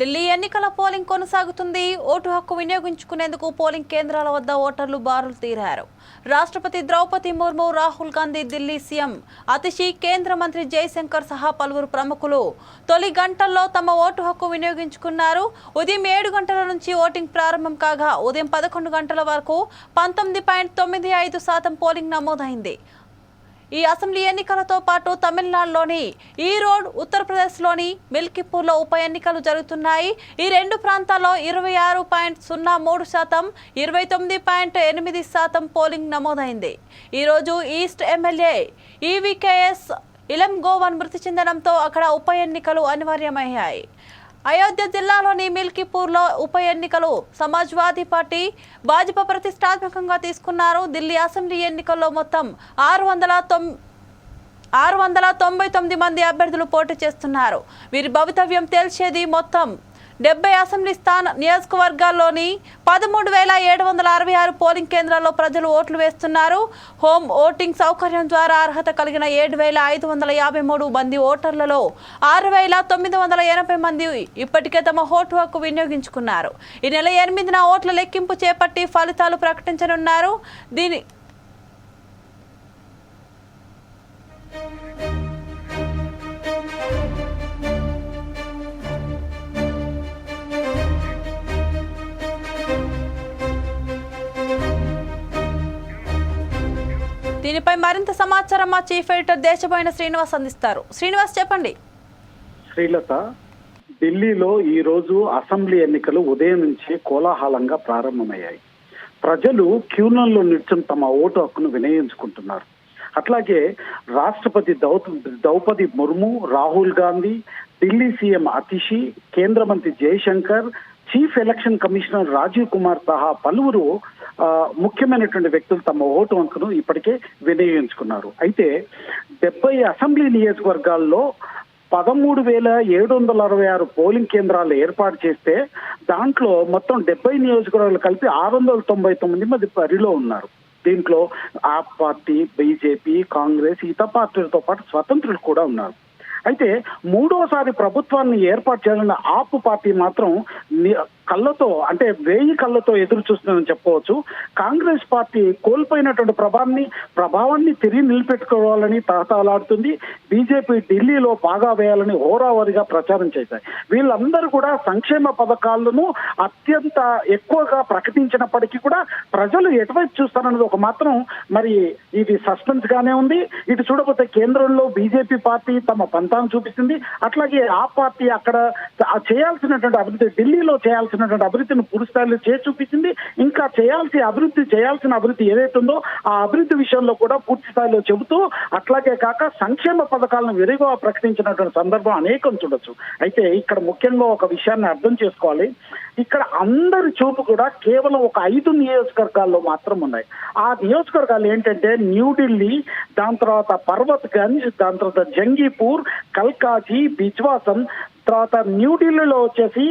ఢిల్లీ ఎన్నికల పోలింగ్ కొనసాగుతుంది. ఓటు హక్కు వినియోగించుకునేందుకు పోలింగ్ కేంద్రాల వద్ద ఓటర్లు బారులు తీరారు. రాష్ట్రపతి ద్రౌపది ముర్ము రాహుల్ గాంధీ ఢిల్లీ సీఎం అతిషి కేంద్ర మంత్రి జయశంకర్ సహా పలువురు ప్రముఖులు తొలి గంటల్లో తమ ఓటు హక్కు వినియోగించుకున్నారు. ఉదయం ఏడు గంటల నుంచి ఓటింగ్ ప్రారంభం కాగా ఉదయం పదకొండు గంటల వరకు పంతొమ్మిది పాయింట్ తొమ్మిది ఐదు శాతం పోలింగ్ నమోదైంది. ఈ అసెంబ్లీ ఎన్నికలతో పాటు తమిళనాడులోని ఈరోడ్ ఉత్తరప్రదేశ్లోని మిల్కీపూర్లో ఉప ఎన్నికలు జరుగుతున్నాయి. ఈ రెండు ప్రాంతాల్లో ఇరవై ఆరు పాయింట్ సున్నా మూడు శాతం ఇరవై తొమ్మిది పాయింట్ ఎనిమిది శాతం పోలింగ్ నమోదైంది. ఈరోజు east MLA EVKS Elangovan మృతి చెందడంతో అక్కడ ఉప ఎన్నికలు అనివార్యమయ్యాయి. అయోధ్య జిల్లాలోని మిల్కీపూర్లో ఉప ఎన్నికలు సమాజ్వాదీ పార్టీ భాజపా ప్రతిష్టాత్మకంగా తీసుకున్నారు. ఢిల్లీ అసెంబ్లీ ఎన్నికల్లో మొత్తం ఆరు వందల తొమ్ ఆరు వందల తొంభై తొమ్మిది మంది అభ్యర్థులు పోటీ చేస్తున్నారు. వీరి భవితవ్యం తేల్చేది మొత్తం డెబ్బై అసెంబ్లీ స్థాన నియోజకవర్గాల్లోని పదమూడు వేల ఏడు వందల అరవై ఆరు పోలింగ్ కేంద్రాల్లో ప్రజలు ఓట్లు వేస్తున్నారు. హోమ్ ఓటింగ్ సౌకర్యం ద్వారా అర్హత కలిగిన ఏడు వేల ఐదు వందల యాభై మూడు మంది ఓటర్లలో ఆరు వేల తొమ్మిది వందల ఎనభై మంది ఇప్పటికే తమ ఓటు హక్కు వినియోగించుకున్నారు. ఈ నెల ఎనిమిదిన ఓట్ల లెక్కింపు చేపట్టి ఫలితాలు ప్రకటించనున్నారు. దీని దీనిపై మరింత సమాచారం మా చీఫ్ ఎడిటర్ దేశపోయిన శ్రీనివాస్ అందిస్తారు. శ్రీనివాస్ చెప్పండి. శ్రీలత ఢిల్లీలో ఈ రోజు అసెంబ్లీ ఎన్నికలు ఉదయం నుంచి కోలాహలంగా ప్రారంభమయ్యాయి. ప్రజలు క్యూనంలో నిల్చుని తమ ఓటు హక్కును వినియోగించుకుంటున్నారు. అట్లాగే రాష్ట్రపతి దౌ- ద్రౌపది ముర్ము రాహుల్ గాంధీ ఢిల్లీ సీఎం అతిషి కేంద్ర మంత్రి Jaishankar chief election commissioner Rajiv Kumar సహా పలువురు ముఖ్యమైనటువంటి వ్యక్తులు తమ ఓటు హక్కును ఇప్పటికే వినియోగించుకున్నారు. అయితే డెబ్బై అసెంబ్లీ నియోజకవర్గాల్లో పదమూడు వేల ఏడు వందల అరవై ఆరు పోలింగ్ కేంద్రాలు ఏర్పాటు చేస్తే దాంట్లో మొత్తం డెబ్బై నియోజకవర్గాలు కలిపి ఆరు వందల తొంభై తొమ్మిది మంది పరిలో ఉన్నారు. దీంట్లో ఆప్ పార్టీ బీజేపీ కాంగ్రెస్ ఇతర పార్టీలతో పాటు స్వతంత్రులు కూడా ఉన్నారు. అయితే మూడోసారి ప్రభుత్వాన్ని ఏర్పాటు చేయాలన్న ఆప్ పార్టీ మాత్రం ని- కళ్ళతో అంటే వేయి కళ్ళతో ఎదురు చూస్తుందని చెప్పవచ్చు. కాంగ్రెస్ పార్టీ కోల్పోయినటువంటి ప్రభావాన్ని ప్రభావాన్ని తిరిగి నిలబెట్టుకోవాలని తహతాలాడుతుంది బీజేపీ ఢిల్లీలో బాగా వేయాలని హోరావరిగా ప్రచారం చేశాయి. వీళ్ళందరూ కూడా సంక్షేమ పథకాలను అత్యంత ఎక్కువగా ప్రకటించినప్పటికీ కూడా ప్రజలు ఎటువైపు చూస్తారన్నది ఒక మాత్రం మరి ఇది సస్పెన్స్ గానే ఉంది. ఇటు చూడకపోతే కేంద్రంలో బీజేపీ పార్టీ తమ పంతాను చూపిస్తుంది. అట్లాగే ఆ పార్టీ అక్కడ చేయాల్సినటువంటి అభివృద్ధి ఢిల్లీలో చేయాల్సినటువంటి అభివృద్ధిని పూర్తి స్థాయిలో చేసి చూపించింది ఇంకా చేయాల్సి అభివృద్ధి చేయాల్సిన అభివృద్ధి ఏదైతే ఉందో ఆ అభివృద్ధి విషయంలో కూడా పూర్తి స్థాయిలో చెబుతూ అట్లాగే కాక సంక్షేమ పథకాలను విరిగా ప్రకటించినటువంటి సందర్భం అనేకం చూడొచ్చు. అయితే ఇక్కడ ముఖ్యంగా ఒక విషయాన్ని అర్థం చేసుకోవాలి. ఇక్కడ అందరి చూపు కూడా కేవలం ఒక ఐదు నియోజకవర్గాల్లో మాత్రం ఉన్నాయి. ఆ నియోజకవర్గాలు ఏంటంటే న్యూఢిల్లీ దాని తర్వాత పర్వత్ గంజ్ దాని తర్వాత జంగీపూర్ కల్కాజీ బిజ్వాసన్ తర్వాత న్యూఢిల్లీలో వచ్చేసి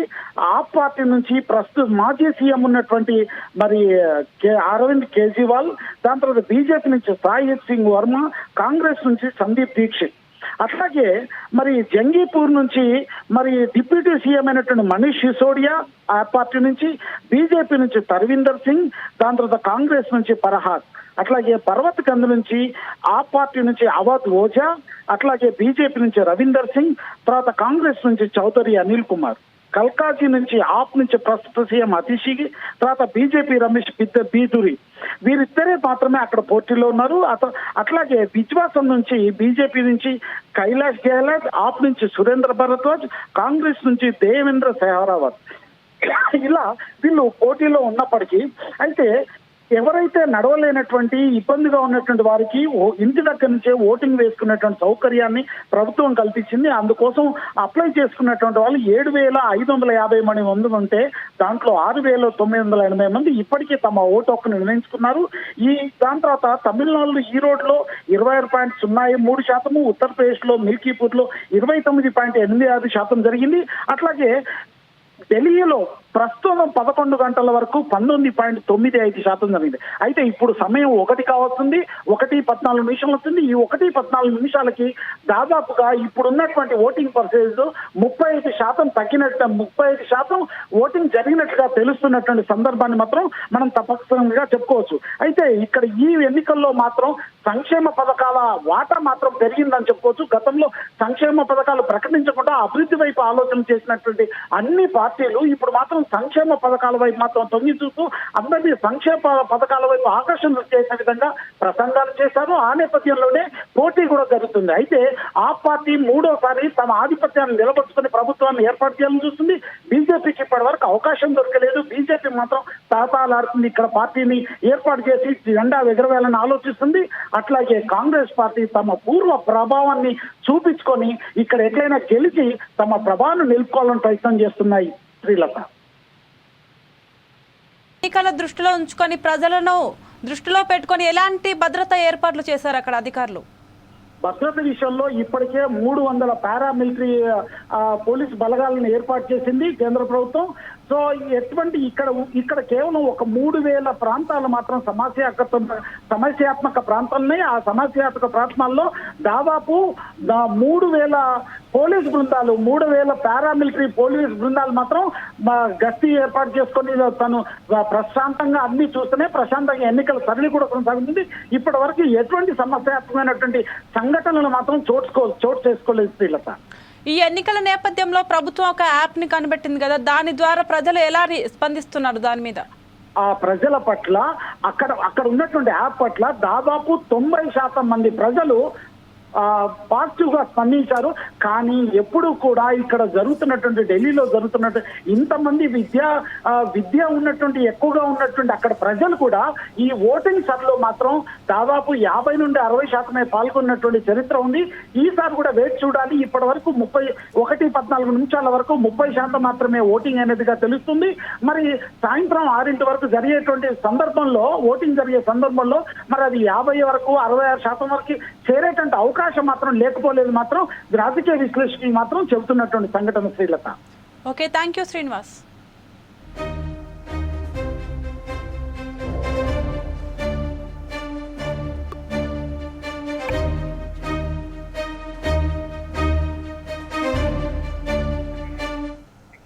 ఆ పార్టీ నుంచి ప్రస్తుత మాజీ సీఎం ఉన్నటువంటి మరి కే- అరవింద్ కేజ్రీవాల్ దాని తర్వాత బీజేపీ నుంచి సాహిత్ సింగ్ వర్మ కాంగ్రెస్ నుంచి సందీప్ దీక్షిత్. అట్లాగే మరి జంగీపూర్ నుంచి మరి డిప్యూటీ సీఎం అయినటువంటి మనీష్ సిసోడియా ఆ పార్టీ నుంచి బీజేపీ నుంచి తరవిందర్ సింగ్ దాని తర్వాత కాంగ్రెస్ నుంచి పరహాద్ అట్లాగే పర్వత్ కంద్ నుంచి ఆ పార్టీ నుంచి అవధ్ ఓజా అట్లాగే బీజేపీ నుంచి రవీందర్ సింగ్ తర్వాత కాంగ్రెస్ నుంచి చౌదరి అనిల్ కుమార్. కల్కాజీ నుంచి ఆప్ నుంచి ప్రస్తుత సీఎం అతిషి తర్వాత బీజేపీ రమేష్ బిద్ద బీదురి. వీరిద్దరే మాత్రమే అక్కడ పోటీలో ఉన్నారు. అట్లాగే విశ్వాసం నుంచి బీజేపీ నుంచి కైలాష్ గెహ్లాట్ ఆప్ నుంచి సురేంద్ర భరద్వాజ్ కాంగ్రెస్ నుంచి దేవేంద్ర సెహరావత్ ఇలా వీళ్ళు పోటీలో ఉన్నప్పటికీ అయితే ఎవరైతే నడవలేనటువంటి ఇబ్బందిగా ఉన్నటువంటి వారికి ఓ- ఇంటి దగ్గర నుంచే ఓటింగ్ వేసుకునేటువంటి సౌకర్యాన్ని ప్రభుత్వం కల్పించింది. అందుకోసం అప్లై చేసుకున్నటువంటి వాళ్ళు ఏడు వేల ఐదు వందల యాభై మంది మంది ఉంటే దాంట్లో ఆరు వేల తొమ్మిది వందల ఎనభై మంది ఇప్పటికే తమ ఓటు హక్కు నిర్ణయించుకున్నారు. ఈ దాని తర్వాత తమిళనాడులో ఈ రోడ్లో ఇరవై ఆరు పాయింట్ సున్నా మూడు శాతము ఉత్తరప్రదేశ్లో మిల్కీపూర్లో ఇరవై తొమ్మిది పాయింట్ ఎనిమిది ఆరు శాతం జరిగింది. అట్లాగే ఢిల్లీలో ప్రస్తుతం పదకొండు గంటల వరకు పంతొమ్మిది పాయింట్ తొమ్మిది ఐదు శాతం జరిగింది. అయితే ఇప్పుడు సమయం ఒకటి కావస్తుంది ఒకటి పద్నాలుగు నిమిషాలు వస్తుంది. ఈ ఒకటి పద్నాలుగు నిమిషాలకి దాదాపుగా ఇప్పుడు ఉన్నటువంటి ఓటింగ్ పర్సెంటేజ్ ముప్పై ఐదు శాతం తగ్గినట్టు ముప్పై ఐదు శాతం ఓటింగ్ జరిగినట్టుగా తెలుస్తున్నటువంటి సందర్భాన్ని మాత్రం మనం తప్పనిసరిగా చెప్పుకోవచ్చు. అయితే ఇక్కడ ఈ ఎన్నికల్లో మాత్రం సంక్షేమ పథకాల వాటా మాత్రం పెరిగిందని చెప్పుకోవచ్చు. గతంలో సంక్షేమ పథకాలు ప్రకటించకుండా అభివృద్ధి వైపు ఆలోచన చేసినటువంటి అన్ని పార్టీలు ఇప్పుడు మాత్రం సంక్షేమ పథకాల వైపు మాత్రం తొంగి చూస్తూ అందరినీ సంక్షేమ పథకాల వైపు ఆకర్షణ చేసే విధంగా ప్రసంగాలు చేశారు. ఆ నేపథ్యంలోనే పోటీ కూడా జరుగుతుంది. అయితే ఆ పార్టీ మూడోసారి తమ ఆధిపత్యాన్ని నిలబడుచుకుని ప్రభుత్వాన్ని ఏర్పాటు చేయాలని చూస్తుంది. బీజేపీకి ఇప్పటి వరకు అవకాశం దొరకలేదు. బీజేపీ మాత్రం తాతాలాడుతుంది ఇక్కడ పార్టీని ఏర్పాటు చేసి జెండా ఎగరవేయాలని ఆలోచిస్తుంది. అట్లాగే కాంగ్రెస్ పార్టీ తమ పూర్వ ప్రభావాన్ని చూపించుకొని ఇక్కడ ఎట్లయినా గెలిచి తమ ప్రభావాన్ని నిలుపుకోవాలని ప్రయత్నం చేస్తున్నాయి శ్రీలత ఎన్నికల దృష్టిలో ఉంచుకొని ప్రజలను దృష్టిలో పెట్టుకొని ఎలాంటి భద్రతా ఏర్పాట్లు చేశారు అక్కడ అధికారులు? భద్రత విషయంలో ఇప్పటికే మూడు వందల పారామిలిటరీ పోలీస్ బలగాలను ఏర్పాటు చేసింది కేంద్ర ప్రభుత్వం. సో ఎటువంటి ఇక్కడ ఇక్కడ కేవలం ఒక మూడు వేల ప్రాంతాలు మాత్రం సమస్యాత్మక సమస్యాత్మక ప్రాంతాలనే ఆ సమస్యాత్మక ప్రాంతాల్లో దాదాపు మూడు వేల పోలీస్ బృందాలు మూడు వేల పారామిలిటరీ పోలీస్ బృందాలు మాత్రం గస్తీ ఏర్పాటు చేసుకొని తను ప్రశాంతంగా అన్ని చూస్తేనే ప్రశాంతంగా ఎన్నికల సరళి కూడా కొనసాగుతుంది. ఇప్పటి వరకు ఎటువంటి సమస్యాత్మకమైనటువంటి సంఘటనలు మాత్రం చోటుకో చోటు చేసుకోలేదు శ్రీలత. ఈ ఎన్నికల నేపథ్యంలో ప్రభుత్వం ఒక యాప్ని కనిపెట్టింది కదా దాని ద్వారా ప్రజలు ఎలా స్పందిస్తున్నారు దాని మీద? ఆ ప్రజల పట్ల అక్కడ అక్కడ ఉన్నటువంటి యాప్ పట్ల దాదాపు తొంభై శాతం మంది ప్రజలు పాజిటివ్గా స్పందించారు. కానీ ఎప్పుడు కూడా ఇక్కడ జరుగుతున్నటువంటి ఢిల్లీలో జరుగుతున్నట్టు ఇంతమంది విద్య విద్య ఉన్నటువంటి ఎక్కువగా ఉన్నటువంటి అక్కడ ప్రజలు కూడా ఈ ఓటింగ్ సభలో మాత్రం దాదాపు యాభై నుండి అరవై శాతమే పాల్గొన్నటువంటి చరిత్ర ఉంది. ఈసారి కూడా వేచి చూడాలి. ఇప్పటి వరకు ముప్పై ఒకటి పద్నాలుగు నిమిషాల వరకు ముప్పై శాతం మాత్రమే ఓటింగ్ అనేదిగా తెలుస్తుంది. మరి సాయంత్రం ఆరింటి వరకు జరిగేటువంటి సందర్భంలో ఓటింగ్ జరిగే సందర్భంలో మరి అది యాభై వరకు అరవై ఆరు శాతం వరకు చేరేటువంటి అవకాశం మాత్రం లేకపోలేదు మాత్రం రాజకీయ విశ్లేషకులు మాత్రం చెబుతున్నటువంటి సంఘటన Srilatha. Okay thank you Srinivas